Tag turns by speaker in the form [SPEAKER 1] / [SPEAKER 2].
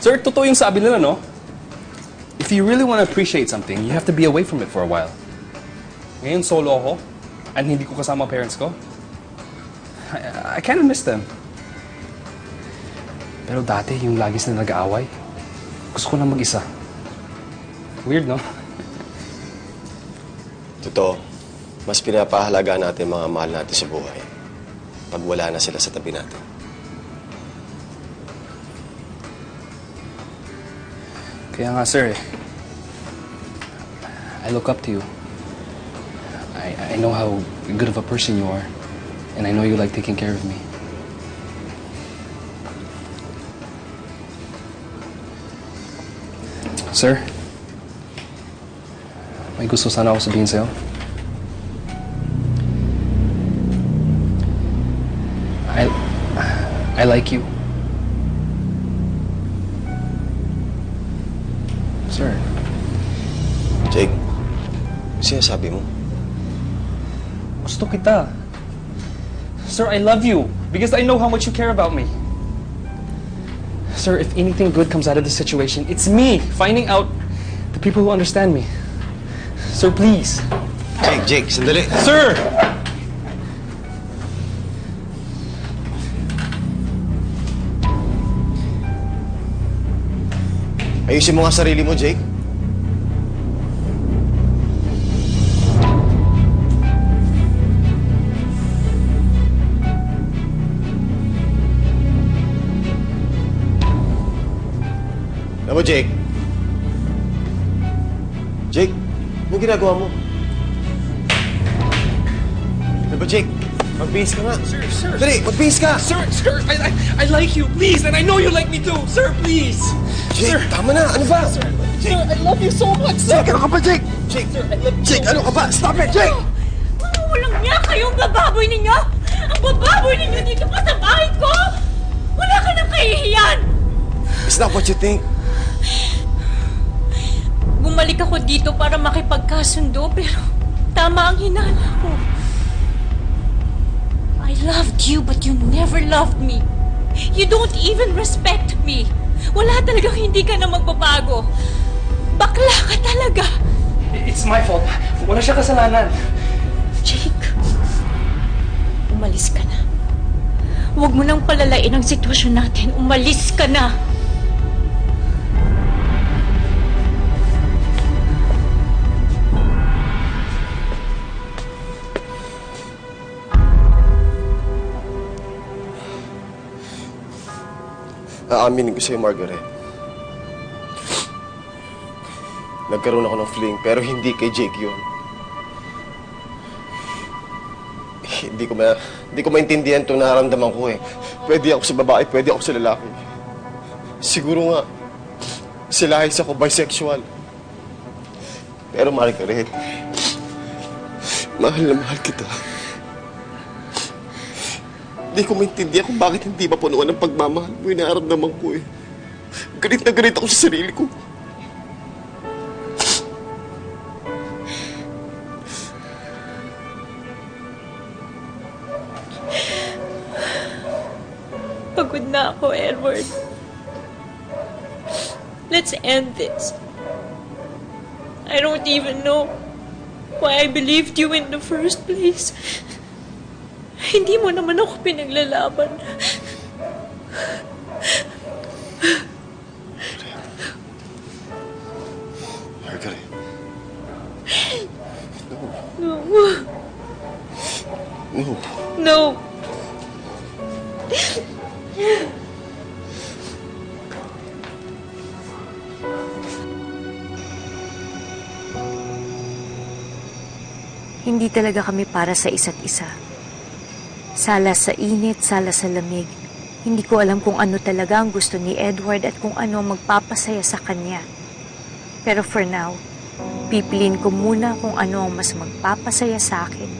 [SPEAKER 1] Sir, totoo yung sabi nila, no? If you really want to appreciate something, you have to be away from it for a while. Ngayon, solo ako, and hindi ko kasama parents ko. I, I kind of miss them. Pero dati, yung lagi sila nag-aaway, gusto ko lang mag-isa. Weird, no?
[SPEAKER 2] Totoo. Mas pinapahalaga natin mga mahal natin sa buhay pag wala na sila sa tabi natin.
[SPEAKER 1] Kaya nga, sir, eh. I look up to you. I, I know how good of a person you are. And I know you like taking care of me. Sir, may gusto sana ako sabihin sa'yo. I, I like you. Sir,
[SPEAKER 2] Jake, sinasabi mo?
[SPEAKER 1] gusto kita. Sir, I love you because I know how much you care about me. Sir, if anything good comes out of this situation, it's me finding out the people who understand me. Sir, please.
[SPEAKER 2] Jake, Jake, sandali.
[SPEAKER 1] Sir!
[SPEAKER 2] Ayusin mo nga sarili mo, Jake. Alam mo, Jake? Jake, ano ginagawa mo? Ano ba, Jake? Magbihis ka nga.
[SPEAKER 1] Sir, sir.
[SPEAKER 2] Dali, magbihis ka!
[SPEAKER 1] Sir, sir, I, I, I like you, please, and I know you like me too. Sir, please.
[SPEAKER 2] Jake, tama na. Ano ba?
[SPEAKER 1] Sir,
[SPEAKER 2] Jake,
[SPEAKER 1] I love you so much, sir.
[SPEAKER 2] Jake, ano ka ba, Jake? Jake,
[SPEAKER 1] Sir, I love you
[SPEAKER 2] Jake,
[SPEAKER 1] so
[SPEAKER 2] ano ka ba? Stop it, Jake!
[SPEAKER 3] Mga walang niya kayong bababoy ninyo! Ang bababoy ninyo dito pa sa bahay ko! Wala ka nang kahihiyan!
[SPEAKER 2] It's not what you think.
[SPEAKER 3] Bumalik ako dito para makipagkasundo pero tama ang hinala ko. I loved you but you never loved me. You don't even respect me. Wala talagang hindi ka na magbabago. Bakla ka talaga.
[SPEAKER 1] It's my fault. Wala siya kasalanan.
[SPEAKER 3] Jake, umalis ka na. Huwag mo nang palalain ang sitwasyon natin. Umalis ka na.
[SPEAKER 2] Aaminin ko sa'yo, Margaret. Nagkaroon ako ng fling, pero hindi kay Jake yun. Hindi ko ma... Hindi ko maintindihan itong nararamdaman ko eh. Pwede ako sa babae, pwede ako sa lalaki. Siguro nga, sila ay ako bisexual. Pero Margaret, mahal na mahal kita. Hindi ko maintindihan kung bakit hindi mapunuan ng pagmamahal mo yung nararamdaman ko eh. Galit na galit ako sa sarili ko.
[SPEAKER 3] Pagod na ako, Edward. Let's end this. I don't even know why I believed you in the first place. Hindi mo naman ako pinaglalaban.
[SPEAKER 2] Margaret.
[SPEAKER 3] No.
[SPEAKER 2] No.
[SPEAKER 3] No.
[SPEAKER 4] Hindi talaga kami para sa isa't isa. Sala sa init, sala sa lamig. Hindi ko alam kung ano talaga ang gusto ni Edward at kung ano magpapasaya sa kanya. Pero for now, pipiliin ko muna kung ano ang mas magpapasaya sa akin